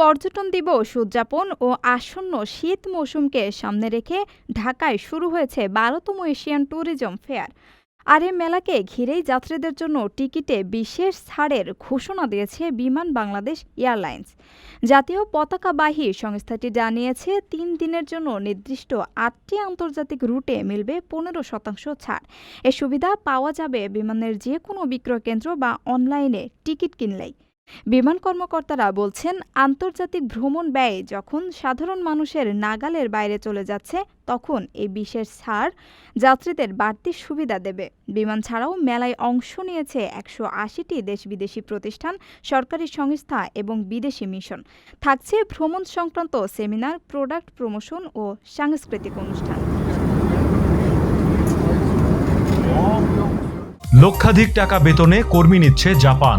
পর্যটন দিবস উদযাপন ও আসন্ন শীত মৌসুমকে সামনে রেখে ঢাকায় শুরু হয়েছে বারোতম এশিয়ান ট্যুরিজম ফেয়ার। আর এই মেলাকে ঘিরেই যাত্রীদের জন্য টিকিটে বিশেষ ছাড়ের ঘোষণা দিয়েছে বিমান বাংলাদেশ এয়ারলাইন্স। জাতীয় পতাকাবাহী সংস্থাটি জানিয়েছে, তিন দিনের জন্য নির্দিষ্ট আটটি আন্তর্জাতিক রুটে মিলবে পনেরো শতাংশ ছাড়। এ সুবিধা পাওয়া যাবে বিমানের যে কোনো বিক্রয় কেন্দ্র বা অনলাইনে টিকিট কিনলেই। বিমান কর্মকর্তারা বলছেন, আন্তর্জাতিক ভ্রমণ ব্যয় যখন সাধারণ মানুষের নাগালের বাইরে চলে যাচ্ছে, তখন এই বিশেষ ছাড় যাত্রীদের বাড়তি সুবিধা দেবে। বিমান ছাড়াও মেলায় অংশ নিয়েছে একশো আশিটি দেশ বিদেশি প্রতিষ্ঠান, সরকারি সংস্থা এবং বিদেশি মিশন। থাকছে ভ্রমণ সংক্রান্ত সেমিনার, প্রোডাক্ট প্রমোশন ও সাংস্কৃতিক অনুষ্ঠান। লক্ষাধিক টাকা বেতনে কর্মী নিচ্ছে জাপান।